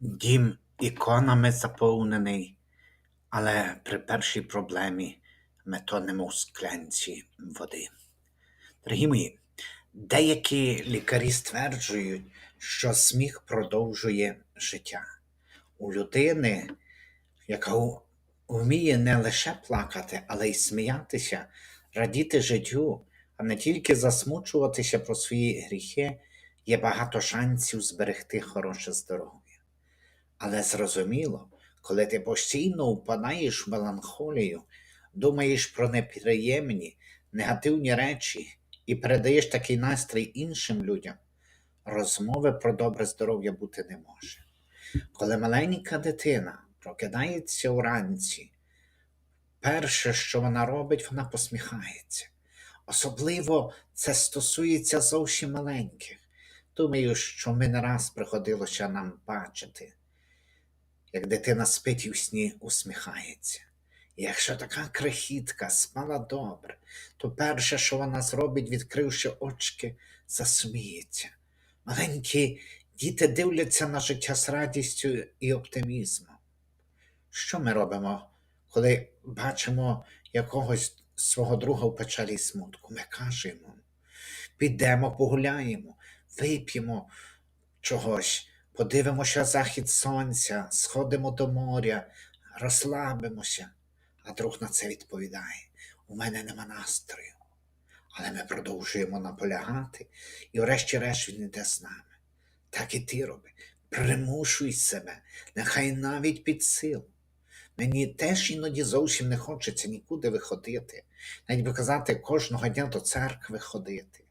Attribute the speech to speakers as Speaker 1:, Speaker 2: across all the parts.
Speaker 1: Дім іконами заповнений, але при першій проблемі ми тонемо у склянці води. Дорогі мої, деякі лікарі стверджують, що сміх продовжує життя. У людини, яка вміє не лише плакати, але й сміятися, радіти життю, а не тільки засмучуватися про свої гріхи, є багато шансів зберегти хороше здоров'я. Але зрозуміло, коли ти постійно впадаєш в меланхолію, думаєш про неприємні, негативні речі і передаєш такий настрій іншим людям, розмови про добре здоров'я бути не може. Коли маленька дитина прокидається уранці, перше, що вона робить, вона посміхається. Особливо це стосується зовсім маленьких. Думаю, що ми не раз приходилося нам бачити, як дитина спить і в сні усміхається. І якщо така крихітка спала добре, то перше, що вона зробить, відкривши очки, засміється. Маленькі діти дивляться на життя з радістю і оптимізмом. Що ми робимо, коли бачимо якогось свого друга в печалі смутку? Ми кажемо, підемо, погуляємо, вип'ємо чогось, подивимося захід сонця, сходимо до моря, розслабимося. А друг на це відповідає: у мене нема настрою. Але ми продовжуємо наполягати, і врешті-решт він іде з нами. Так і ти роби. Примушуй себе, нехай навіть під силу. Мені теж іноді зовсім не хочеться нікуди виходити, навіть би казати, кожного дня до церкви ходити.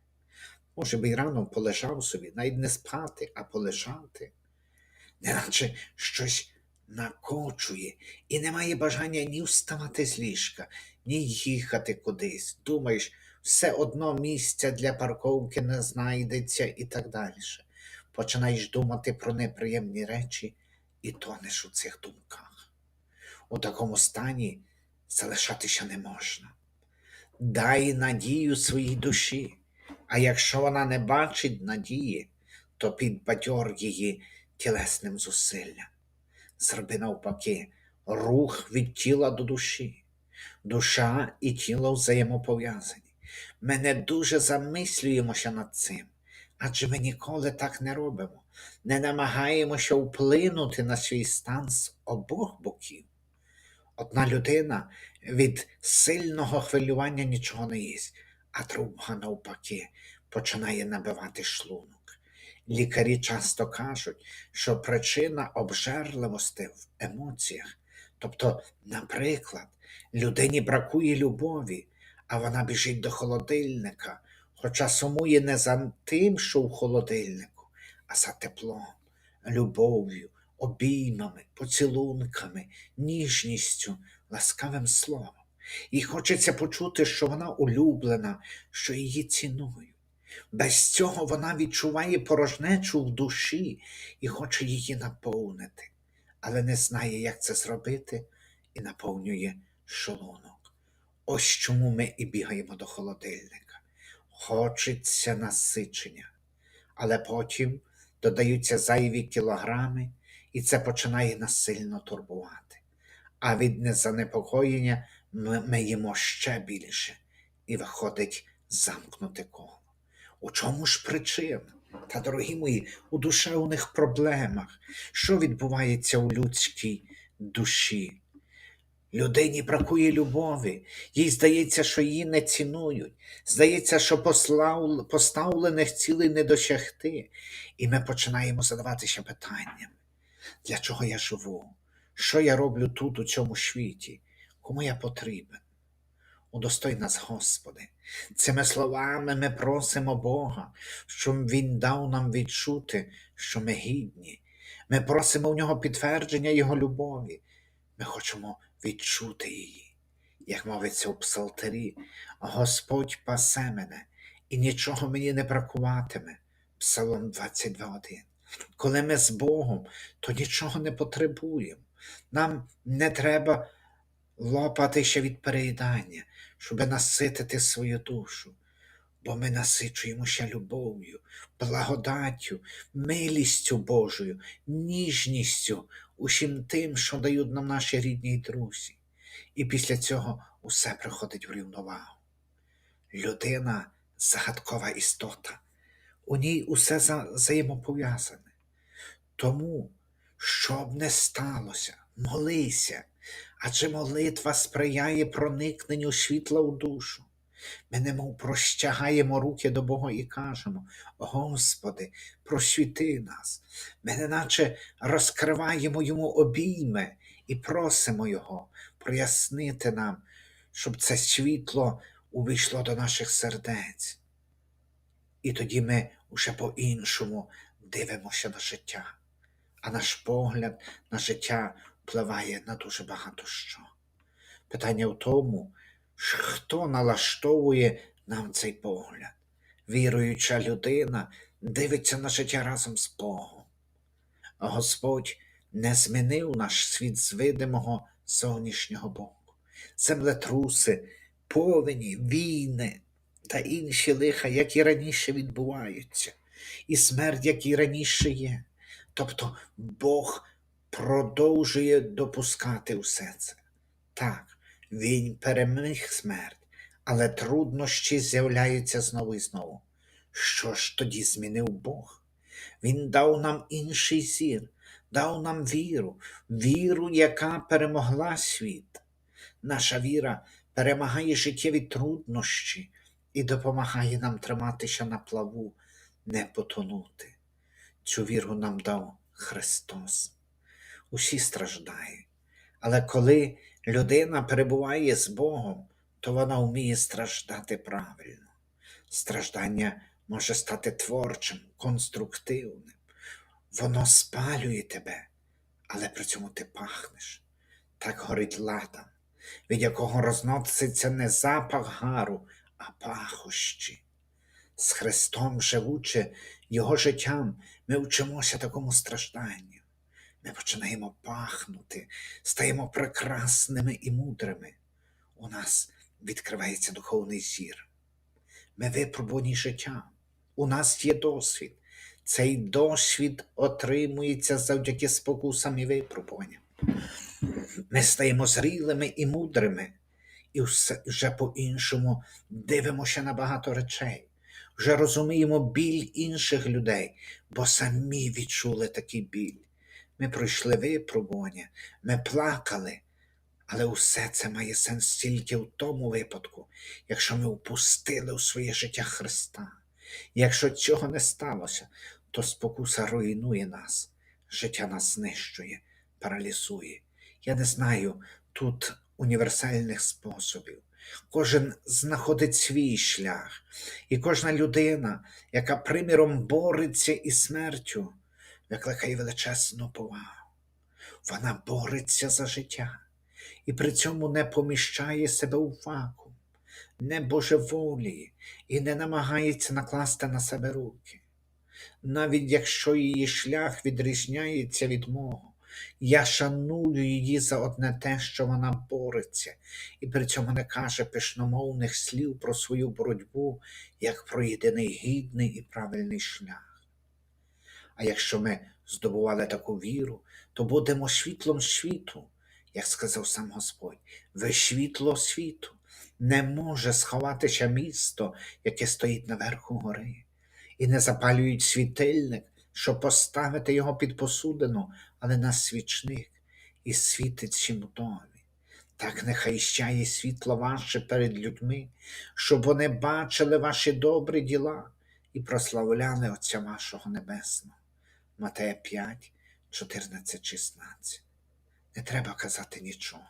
Speaker 1: Може би й рано полежав собі, навіть не спати, а полежати, неначе щось накочує, і немає бажання ні вставати з ліжка, ні їхати кудись. Думаєш, все одно місця для парковки не знайдеться і так далі. Починаєш думати про неприємні речі і тонеш у цих думках. У такому стані залишатися не можна. Дай надію своїй душі, а якщо вона не бачить надії, то підбадьор її тілесним зусиллям. Зроби навпаки, рух від тіла до душі. Душа і тіло взаємопов'язані. Ми не дуже замислюємося над цим, адже ми ніколи так не робимо, не намагаємося вплинути на свій стан з обох боків. Одна людина від сильного хвилювання нічого не їсть, а друга, навпаки, починає набивати шлунок. Лікарі часто кажуть, що причина обжерливості в емоціях. Тобто, наприклад, людині бракує любові, а вона біжить до холодильника, хоча сумує не за тим, що в холодильнику, а за теплом, любов'ю, обіймами, поцілунками, ніжністю, ласкавим словом. Їй хочеться почути, що вона улюблена, що її цінують. Без цього вона відчуває порожнечу в душі і хоче її наповнити, але не знає, як це зробити, і наповнює шлунок. Ось чому ми і бігаємо до холодильника. Хочеться насичення, але потім додаються зайві кілограми, і це починає нас сильно турбувати. А від незанепокоєння ми, ми їмо ще більше, і виходить замкнуте коло. У чому ж причина? Та, дорогі мої, у душевних проблемах, що відбувається у людській душі? Людині бракує любові, їй здається, що її не цінують. Здається, що поставлених цілей не досягти. І ми починаємо задаватися питанням: для чого я живу? Що я роблю тут, у цьому світі? Кому я потрібен? Удостой нас, Господи. Цими словами ми просимо Бога, щоб Він дав нам відчути, що ми гідні. Ми просимо в нього підтвердження Його любові. Ми хочемо відчути її. Як мовиться у псалтирі, Господь пасе мене, і нічого мені не бракуватиме. Псалом 22.1. Коли ми з Богом, то нічого не потребуємо. Нам не треба лопатися від переїдання, щоб наситити свою душу. бо ми насичуємося любов'ю, благодаттю, милістю Божою, ніжністю, усім тим, що дають нам наші рідні й друзі. І після цього усе приходить в рівновагу. Людина загадкова істота, у ній усе взаємопов'язане. Тому, що б не сталося, молися, адже молитва сприяє проникненню світла у душу. Ми немов простягаємо руки до Бога і кажемо: Господи, просвіти нас. Ми неначе розкриваємо йому обійми і просимо Його прояснити нам, щоб це світло увійшло до наших сердець. І тоді ми уже по-іншому дивимося на життя, а наш погляд на життя впливає на дуже багато що. Питання в тому, хто налаштовує нам цей погляд. Віруюча людина дивиться на життя разом з Богом. Господь не змінив наш світ з видимого зовнішнього боку. Землетруси, повені, війни та інші лиха, як і раніше відбуваються, і смерть, як і раніше є. Тобто Бог продовжує допускати усе це. Так, він переміг смерть, але труднощі з'являються знову і знову. Що ж тоді змінив Бог? Він дав нам інший зір, дав нам віру, віру, яка перемогла світ. Наша віра перемагає життєві труднощі і допомагає нам триматися на плаву, не потонути. Цю віру нам дав Христос. Усі страждають. Але коли людина перебуває з Богом, то вона вміє страждати правильно. Страждання може стати творчим, конструктивним. Воно спалює тебе, але при цьому ти пахнеш. Так горить ладан, від якого розноситься не запах гару, а пахощі. З Христом живучи Його життям, ми вчимося такому стражданню. Ми починаємо пахнути, стаємо прекрасними і мудрими. У нас відкривається духовний зір. Ми випробувані життям. У нас є досвід. Цей досвід отримується завдяки спокусам і випробуванням. Ми стаємо зрілими і мудрими, і вже по-іншому дивимося на багато речей. Вже розуміємо біль інших людей, бо самі відчули такий біль. Ми пройшли випробування, ми плакали, але усе це має сенс тільки в тому випадку, якщо ми впустили у своє життя Христа. Якщо цього не сталося, то спокуса руйнує нас, життя нас знищує, паралізує. Я не знаю тут універсальних способів. Кожен знаходить свій шлях, і кожна людина, яка приміром бореться із смертю, викликає величезну повагу. Вона бореться за життя і при цьому не поміщає себе у вакуум, не божеволіє і не намагається накласти на себе руки. Навіть якщо її шлях відрізняється від мого, я шаную її за одне те, що вона бореться, і при цьому не каже пишномовних слів про свою боротьбу, як про єдиний гідний і правильний шлях. А якщо ми здобували таку віру, то будемо світлом світу, як сказав сам Господь, ви світло світу. Не може сховатися місто, яке стоїть наверху гори, і не запалюють світильник, щоб поставити його під посудину, але на свічник, і світить домі. Так нехай щає світло ваше перед людьми, щоб вони бачили ваші добрі діла і прославляли Отця вашого Небесного. Матея 5, 14, 16. Не треба казати нічого.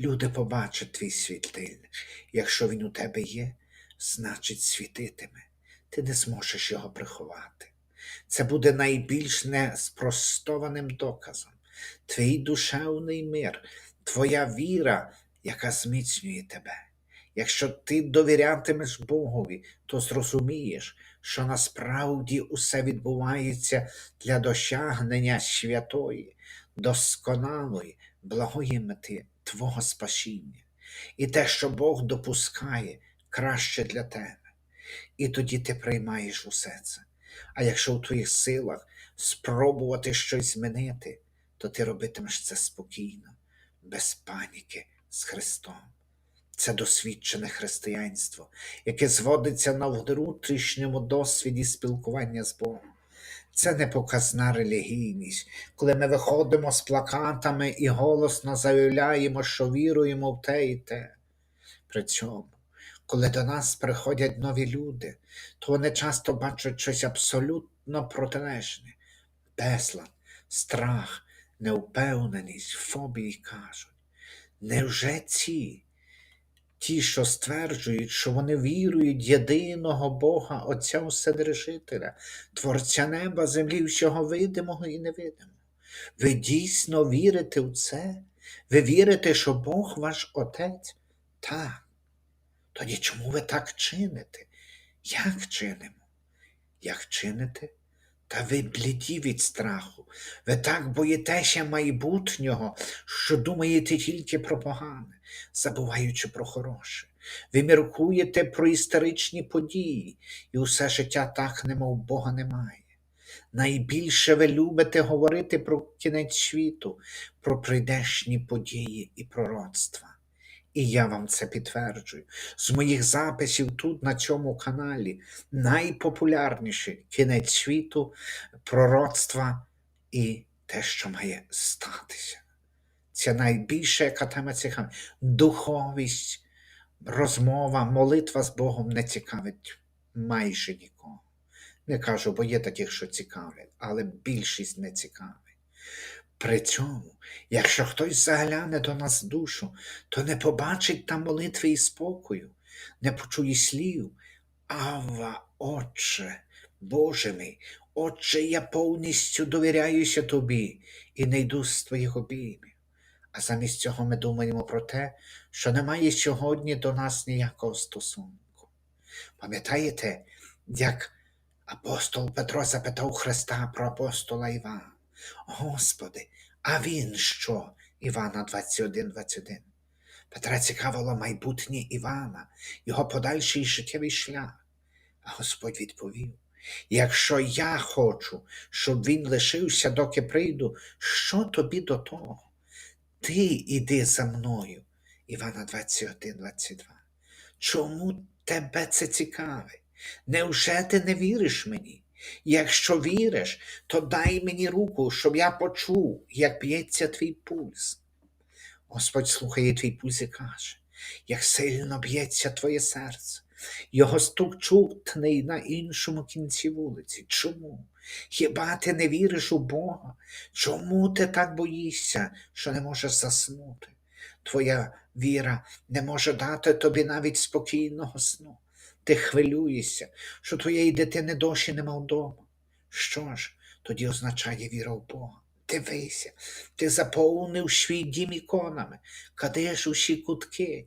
Speaker 1: Люди побачать твій світильник. Якщо він у тебе є, значить світитиме. Ти не зможеш його приховати. Це буде найбільш неспростованим доказом. Твій душевний мир, твоя віра, яка зміцнює тебе. Якщо ти довірятимеш Богові, то зрозумієш, що насправді усе відбувається для досягнення святої, досконалої, благої мети Твого спасіння. І те, що Бог допускає, краще для тебе. І тоді ти приймаєш усе це. А якщо у твоїх силах спробувати щось змінити, то ти робитимеш це спокійно, без паніки з Христом. Це досвідчене християнство, яке зводиться на внутрішньому досвіді спілкування з Богом. Це не показна релігійність, коли ми виходимо з плакатами і голосно заявляємо, що віруємо в те і те. При цьому, коли до нас приходять нові люди, то вони часто бачать щось абсолютно протилежне: безлад, страх, неупевненість, фобії кажуть. Невже ці, ті, що стверджують, що вони вірують в єдиного Бога, Отця Вседержителя, Творця неба, землі, всього видимого і невидимого? Ви дійсно вірите в це? Ви вірите, що Бог ваш Отець? Так. Тоді чому ви так чините? Як чинимо? Як чините? Та ви бліді від страху. Ви так боїтеся майбутнього, що думаєте тільки про погане, забуваючи про хороше. Ви міркуєте про історичні події, і усе життя так, немов Бога немає. Найбільше ви любите говорити про кінець світу, про прийдешні події і пророцтва. І я вам це підтверджую. З моїх записів тут, на цьому каналі, найпопулярніший кінець світу, пророцтва і те, що має статися. Це найбільше, яка тема цікава. Духовість, розмова, молитва з Богом не цікавить майже нікого. Не кажу, бо є таких, що цікавлять, але більшість не цікавить. При цьому, якщо хтось загляне до нас душу, то не побачить там молитви і спокою, не почує слів. Ава, Отче, Боже мій, Отче, я повністю довіряюся тобі і не йду з твоїх обіймів. А замість цього ми думаємо про те, що немає сьогодні до нас ніякого стосунку. Пам'ятаєте, як апостол Петро запитав Христа про апостола Івана? Господи, а він що? Івана 21, 21. Петра цікавило майбутнє Івана, його подальший життєвий шлях. А Господь відповів: якщо я хочу, щоб він лишився, доки прийду, що тобі до того? Ти іди за мною. Івана 21, 22. Чому тебе це цікавить? Невже ти не віриш мені? Якщо віриш, то дай мені руку, щоб я почув, як б'ється твій пульс. Господь слухає твій пульс і каже, як сильно б'ється твоє серце. Його стук чутний на іншому кінці вулиці. Чому? Хіба ти не віриш у Бога? Чому ти так боїшся, що не можеш заснути? Твоя віра не може дати тобі навіть спокійного сну. Ти хвилюєшся, що твоєї дитини досі нема вдома. Що ж тоді означає віра в Бога? Дивися, ти заповнив свій дім іконами, кадеш усі кутки,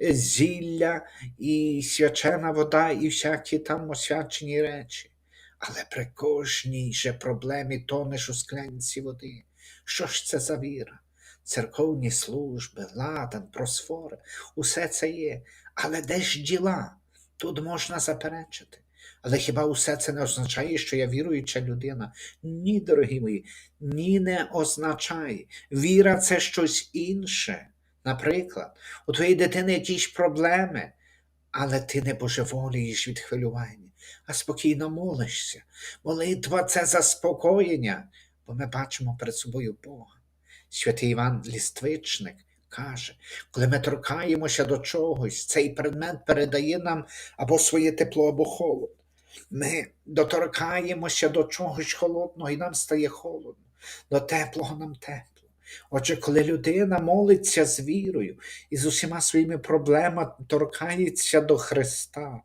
Speaker 1: зілля і свячена вода, і всякі там освячені речі. Але при кожній же проблемі тонеш у склянці води. Що ж це за віра? Церковні служби, ладан, просфори, усе це є. Але де ж діла? Тут можна заперечити. Але хіба усе це не означає, що я віруюча людина? Ні, дорогі мої, ні не означає. Віра це щось інше. Наприклад, у твоєї дитини якісь проблеми, але ти не божеволієш від хвилювання, а спокійно молишся. Молитва це заспокоєння, бо ми бачимо перед собою Бога. Святий Іван Ліствичник каже, коли ми торкаємося до чогось, цей предмет передає нам або своє тепло, або холод. Ми доторкаємося до чогось холодного, і нам стає холодно, до теплого нам тепло. Отже, коли людина молиться з вірою і з усіма своїми проблемами торкається до Христа,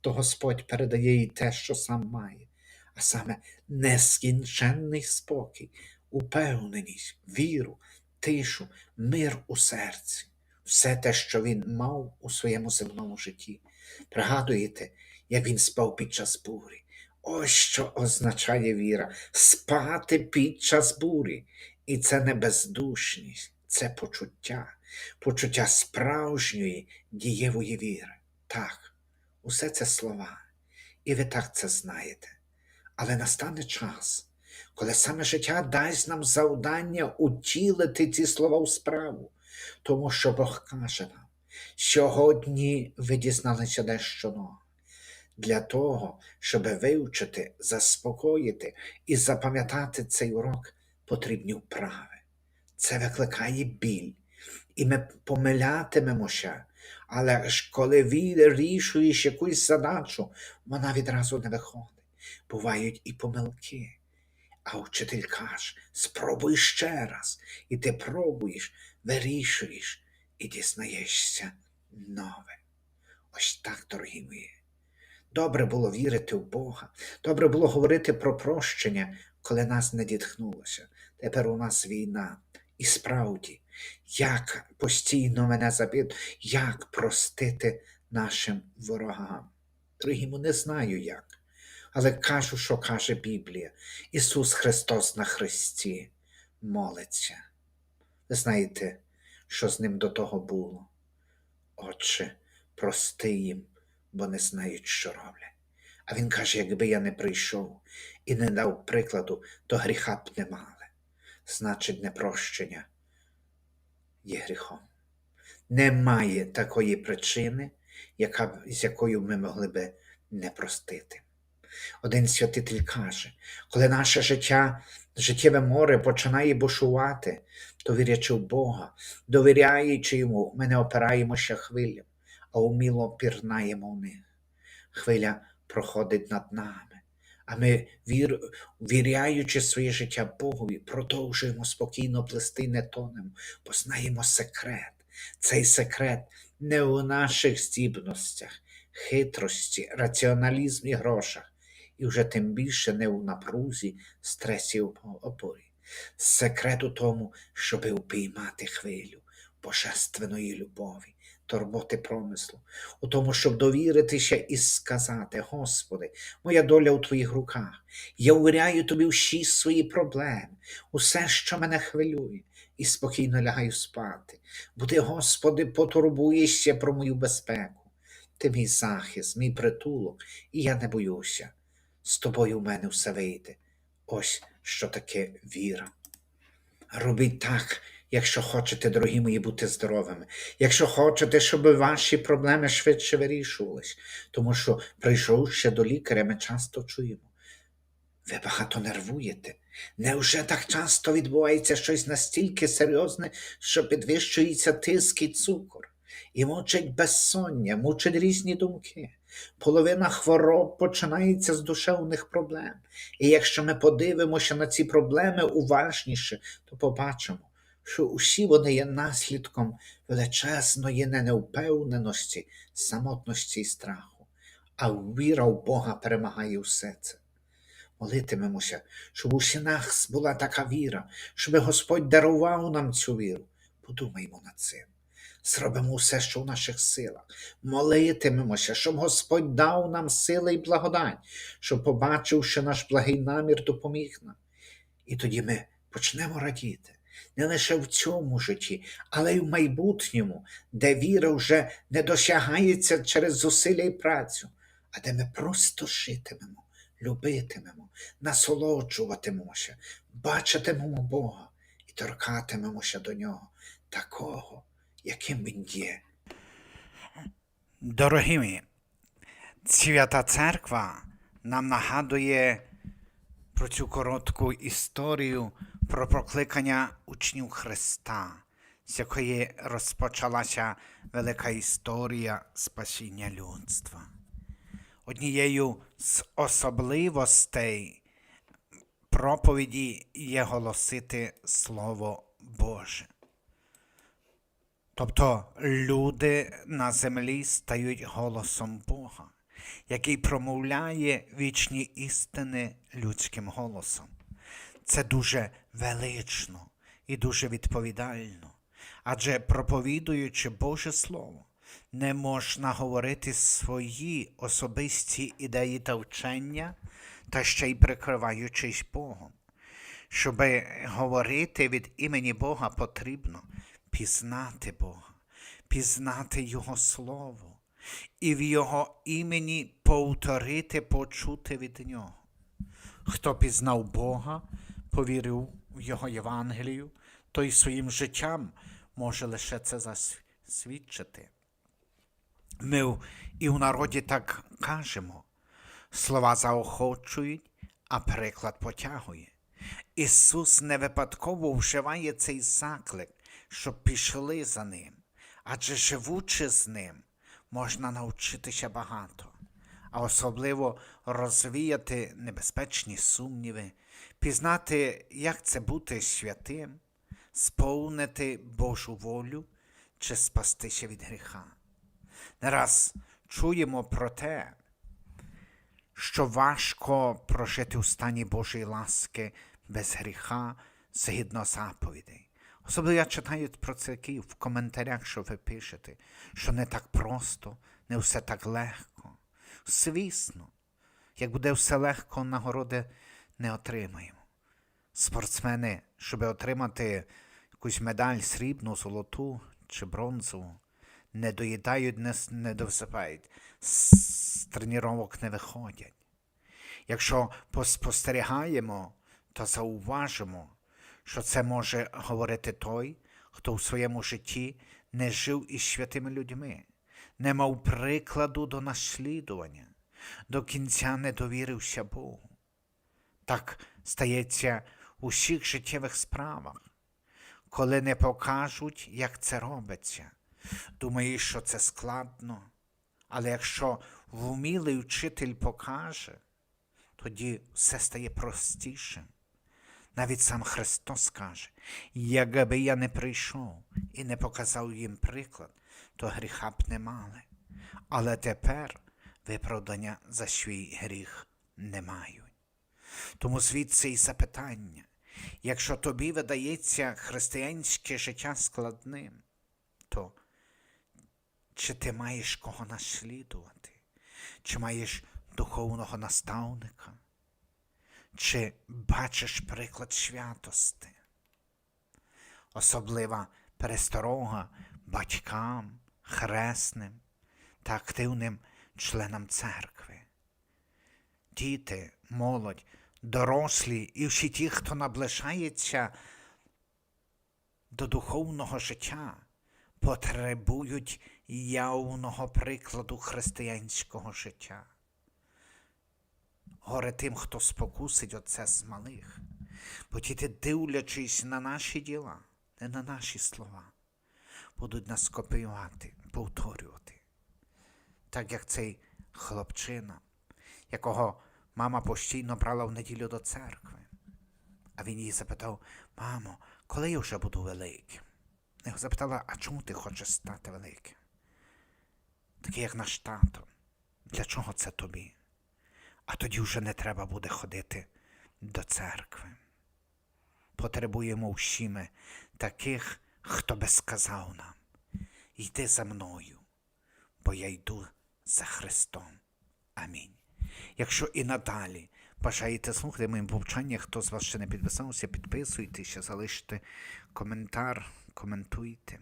Speaker 1: то Господь передає їй те, що сам має, а саме нескінченний спокій, упевненість, віру, тишу, мир у серці, все те, що він мав у своєму земному житті. Пригадуєте, як він спав під час бурі. Ось що означає віра спати під час бурі. І це не бездушність, це почуття, почуття справжньої дієвої віри. Так, Усе це слова, і ви так це знаєте. Але настане час, коли саме життя дасть нам завдання утілити ці слова у справу, тому що Бог каже нам, сьогодні ви дізналися дещо нове. Для того, щоб вивчити, заспокоїти і запам'ятати цей урок, потрібні вправи. Це викликає біль, і ми помилятимемося. Але ж коли вирішуєш якусь задачу, вона відразу не виходить. Бувають і помилки. А вчитель каже: спробуй ще раз, і ти пробуєш, вирішуєш і дізнаєшся нове. Ось так, дорогі мої. Добре було вірити в Бога, добре було говорити про прощення, коли нас не дітхнулося. Тепер у нас війна. І справді, як постійно мене запит, як простити нашим ворогам. Дорогому, не знаю як, але кажу, що каже Біблія. Ісус Христос на Христі молиться. Ви знаєте, що з ним до того було? Отче, прости їм, бо не знають, що роблять. А він каже, якби я не прийшов і не дав прикладу, то гріха б не мали. Значить, непрощення є гріхом. Немає такої причини, яка, з якою ми могли би не простити. Один святитель каже, коли наше життя, життєве море починає бушувати, то вірячи в Бога, довіряючи йому, ми не опираємося хвилям, а уміло пірнаємо в них. Хвиля проходить над нами, а ми, вір, віряючи своє життя Богові, продовжуємо спокійно плести, не тонемо, бо знаємо секрет. Цей секрет не у наших здібностях, хитрості, раціоналізмі, грошах, і вже тим більше не у напрузі, стресі опорі. Секрет у тому, щоби упіймати хвилю божественної любові, турботи промислу, у тому, щоб довіритися і сказати: Господи, моя доля у Твоїх руках. Я увіряю тобі всі свої проблеми, усе, що мене хвилює, і спокійно лягаю спати. Бо ти, Господи, потурбуєшся про мою безпеку. Ти мій захист, мій притулок, і я не боюся. З тобою в мене все вийде. Ось що таке віра. Робіть так, якщо хочете, дорогі мої, бути здоровими, якщо хочете, щоб ваші проблеми швидше вирішувались, тому що, прийшовши до лікаря, ми часто чуємо. Ви багато нервуєте. Невже так часто відбувається щось настільки серйозне, що підвищується тиск і цукор, і мучить безсоння, мучить різні думки. Половина хвороб починається з душевних проблем. І якщо ми подивимося на ці проблеми уважніше, то побачимо, що усі вони є наслідком величезної неневпевненості, самотності і страху. А віра в Бога перемагає все це молитимемося, щоб у нас була така віра, щоб Господь дарував нам цю віру. Подумаймо над цим. Зробимо все, що в наших силах. Молитимемося, щоб Господь дав нам сили і благодать, щоб, побачивши наш благий намір, допоміг нам. І тоді ми почнемо радіти. Не лише в цьому житті, але й в майбутньому, де віра вже не досягається через зусилля і працю, а де ми просто житимемо, любитимемо, насолоджуватимемося, бачитимемо Бога і торкатимемося до Нього, такого, яким Він є.
Speaker 2: Дорогі Свята Церква нам нагадує про цю коротку історію про прокликання учнів Христа, з якої розпочалася велика історія спасіння людства. Однією з особливостей проповіді є голосити Слово Боже. Тобто люди на землі стають голосом Бога, який промовляє вічні істини людським голосом. Це дуже велично і дуже відповідально. Адже проповідуючи Боже Слово, не можна говорити свої особисті ідеї та вчення, та ще й прикриваючись Богом. Щоби говорити від імені Бога потрібно пізнати Бога, пізнати Його Слово. і в Його імені повторити почути від Нього. Хто пізнав Бога, повірив в Його Євангелію, той своїм життям може лише це засвідчити. Ми і в народі так кажемо. Слова заохочують, а приклад потягує. Ісус не випадково вживає цей заклик, щоб пішли за ним, адже живучи з ним, можна навчитися багато, а особливо розвіяти небезпечні сумніви, пізнати, як це бути святим, сповнити Божу волю чи спастися від гріха. Не раз чуємо про те, що важко прожити у стані Божої ласки без гріха, згідно заповідей. Особливо я читаю про це які в коментарях, що ви пишете, що не так просто, не все так легко. Звісно, як буде все легко, нагороди не отримаємо. Спортсмени, щоб отримати якусь медаль срібну, золоту чи бронзову, не доїдають, не, не досипають, з, з тренувок не виходять. Якщо поспостерігаємо, то зауважимо, що це може говорити той, хто в своєму житті не жив із святими людьми, не мав прикладу до наслідування, до кінця не довірився Богу. Так стається у всіх життєвих справах, коли не покажуть, як це робиться. Думаєш, що це складно, але якщо вмілий вчитель покаже, тоді все стає простішим. Навіть сам Христос каже, якби я не прийшов і не показав їм приклад, то гріха б не мали. Але тепер виправдання за свій гріх не мають. Тому звідси і запитання, якщо тобі видається християнське життя складним, то чи ти маєш кого наслідувати? Чи маєш духовного наставника? Чи бачиш приклад святости? Особлива пересторога батькам, хресним та активним членам церкви. Діти, молодь, дорослі і всі ті, хто наближається до духовного життя, потребують явного прикладу християнського життя. Горе тим, хто спокусить оце з малих, бо діти, дивлячись на наші діла, не на наші слова, будуть нас копіювати, повторювати. Так як цей хлопчина, якого мама постійно брала в неділю до церкви. А він її запитав: мамо, коли я вже буду великим? Його запитала, а чому ти хочеш стати великим? Такий, як наш тато. Для чого це тобі? А тоді вже не треба буде ходити до церкви. Потребуємо всі таких, хто би сказав нам, йди за мною, бо я йду за Христом. Амінь. Якщо і надалі бажаєте слухати моїм повчання, хто з вас ще не підписався, підписуйтеся, залиште коментар, коментуйте.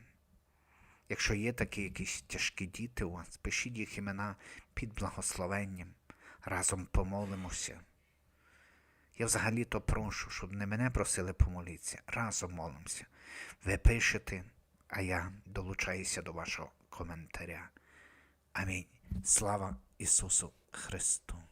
Speaker 2: Якщо є такі якісь тяжкі діти у вас, пишіть їх імена під благословенням. Разом помолимося. Я взагалі-то прошу, щоб не мене просили помолитися. Разом молимося. Ви пишете, а я долучаюся до вашого коментаря. Амінь. Слава Ісусу Христу!